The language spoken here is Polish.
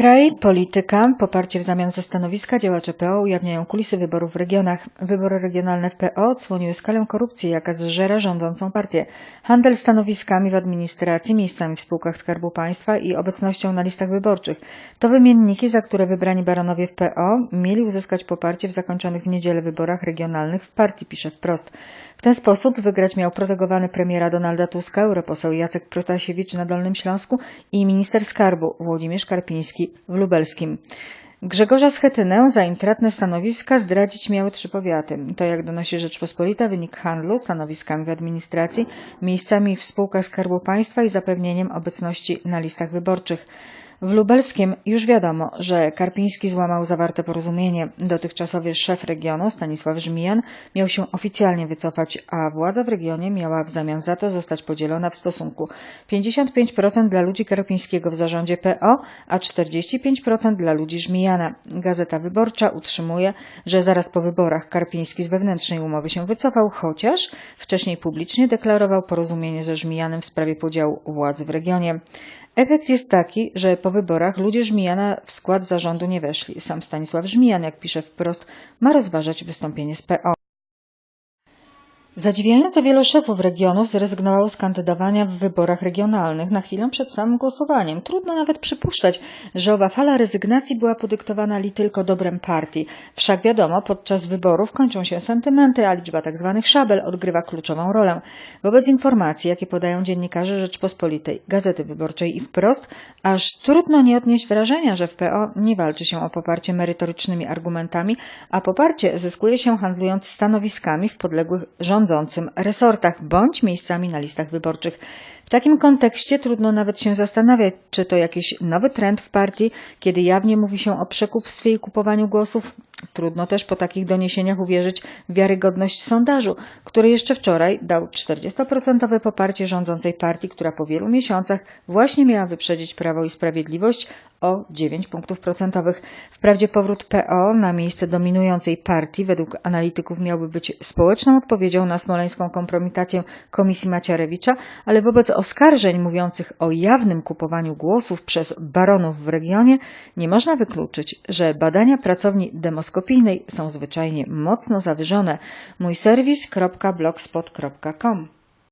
Kraj, polityka, poparcie w zamian za stanowiska działacze PO ujawniają kulisy wyborów w regionach. Wybory regionalne w PO odsłoniły skalę korupcji, jaka zżera rządzącą partię. Handel stanowiskami w administracji, miejscami w spółkach Skarbu Państwa i obecnością na listach wyborczych. To wymienniki, za które wybrani baronowie w PO mieli uzyskać poparcie w zakończonych w niedzielę wyborach regionalnych w partii, pisze wprost. W ten sposób wygrać miał protegowany premiera Donalda Tuska, europoseł Jacek Protasiewicz na Dolnym Śląsku i minister skarbu Włodzimierz Karpiński w Lubelskim. Grzegorza Schetynę za intratne stanowiska zdradzić miały trzy powiaty. To, jak donosi Rzeczpospolita, wynik handlu stanowiskami w administracji, miejscami w spółkach Skarbu Państwa i zapewnieniem obecności na listach wyborczych. W Lubelskim już wiadomo, że Karpiński złamał zawarte porozumienie. Dotychczasowy szef regionu, Stanisław Żmijan, miał się oficjalnie wycofać, a władza w regionie miała w zamian za to zostać podzielona w stosunku 55% dla ludzi Karpińskiego w zarządzie PO, a 45% dla ludzi Żmijana. Gazeta Wyborcza utrzymuje, że zaraz po wyborach Karpiński z wewnętrznej umowy się wycofał, chociaż wcześniej publicznie deklarował porozumienie ze Żmijanem w sprawie podziału władzy w regionie. Efekt jest taki, że po wyborach ludzie Żmijana w skład zarządu nie weszli. Sam Stanisław Żmijan, jak pisze wprost, ma rozważać wystąpienie z PO. Zadziwiająco wielu szefów regionów zrezygnowało z kandydowania w wyborach regionalnych na chwilę przed samym głosowaniem. Trudno nawet przypuszczać, że owa fala rezygnacji była podyktowana li tylko dobrem partii. Wszak wiadomo, podczas wyborów kończą się sentymenty, a liczba tzw. Tak szabel odgrywa kluczową rolę. Wobec informacji, jakie podają dziennikarze Rzeczpospolitej, Gazety Wyborczej i Wprost, aż trudno nie odnieść wrażenia, że w PO nie walczy się o poparcie merytorycznymi argumentami, a poparcie zyskuje się handlując stanowiskami w podległych rządzących rządzącym resortach bądź miejscami na listach wyborczych. W takim kontekście trudno nawet się zastanawiać, czy to jakiś nowy trend w partii, kiedy jawnie mówi się o przekupstwie i kupowaniu głosów. Trudno też po takich doniesieniach uwierzyć w wiarygodność sondażu, który jeszcze wczoraj dał 40% poparcie rządzącej partii, która po wielu miesiącach właśnie miała wyprzedzić Prawo i Sprawiedliwość o 9 punktów procentowych. Wprawdzie powrót PO na miejsce dominującej partii według analityków miałby być społeczną odpowiedzią na smoleńską kompromitację Komisji Maciarewicza, ale wobec oskarżeń mówiących o jawnym kupowaniu głosów przez baronów w regionie nie można wykluczyć, że badania pracowni są zwyczajnie mocno zawyżone. Mój serwis.blogspot.com